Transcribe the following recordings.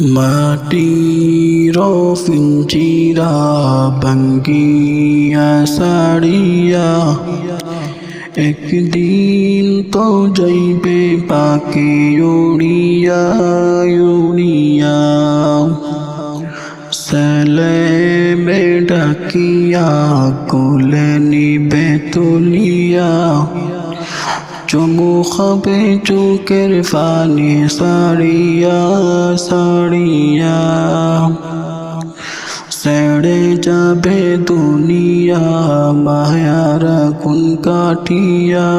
মাটির ফিঞ্চিরা ভাঙ্গিয়া সাড়িয়া একদিন তো যাইবে পাকে উড়িয়া উড়িয়া। ছেলে ডাকিয়া, কোলে নিবে তুলিয়া। চুমু খাবে চুকের ফানি সারিয়া সারিয়া। সেড়ে যাবে দুনিয়া, মায়ারা কোন কাটিয়া।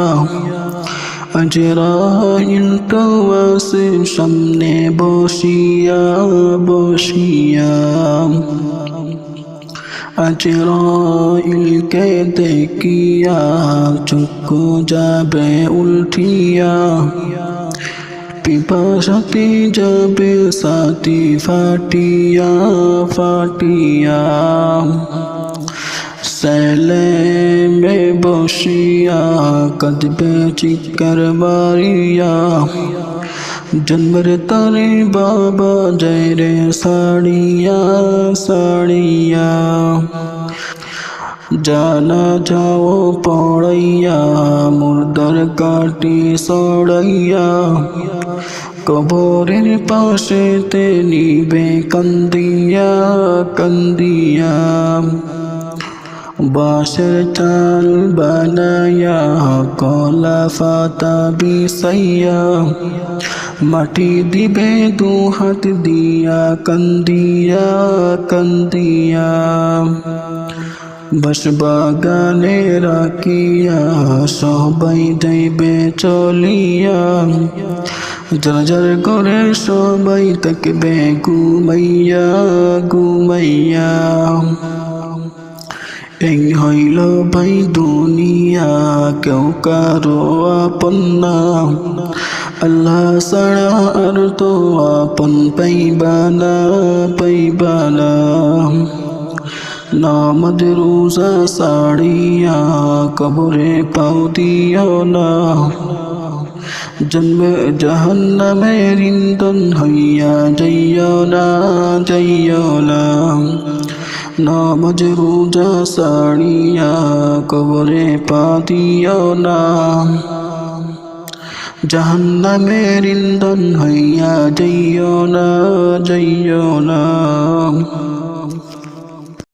আজরাইল তো আসে সামনে বসিয়া বসিয়া। আজরাইলকে দেখিয়া চক্ষু যাবে উল্টিয়া পিপাসাতে যাবে সাথী ফাটিয়া ফাটিয়া সেলে মে বসিয়া কদবে চিকর মারিয়া জন্মর তারে বাবা জয় রে সাড়িয়া সাড়িয়া জানা যাও পড়াইয়া মুর্দর কাটি সড়াইয়া কবরের পাশে তে নিবে কন্দিয়া কন্দিয়া বাসের চাল বানায়া কলা ফাতা বিসাইয়া মাটি দিবে দু হাত দিয়া, কন্দিয়া কন্দিয়া। বস বাগানে রাখিয়া সবাই যাইবে চলিয়া। জর করে সবাই তাকবে ঘুমাইয়া ঘুমাইয়া। এই হইল ভাই দুনিয়া কেউ কারও আপন না আল্লাহ ছাড়া আর তো আপন পাইবানা পাইবানা নামদ রোজা সাড়িয়া কবরে পাও দিও না জন্ম জাহান্নামের ইন্ধন হইয়া যাইও না যাইও না নামজ রোজা সাড়িয়া কবরে পা দিও না জাহান্নামের রিন্দন হইয়া যাইও না যাইও না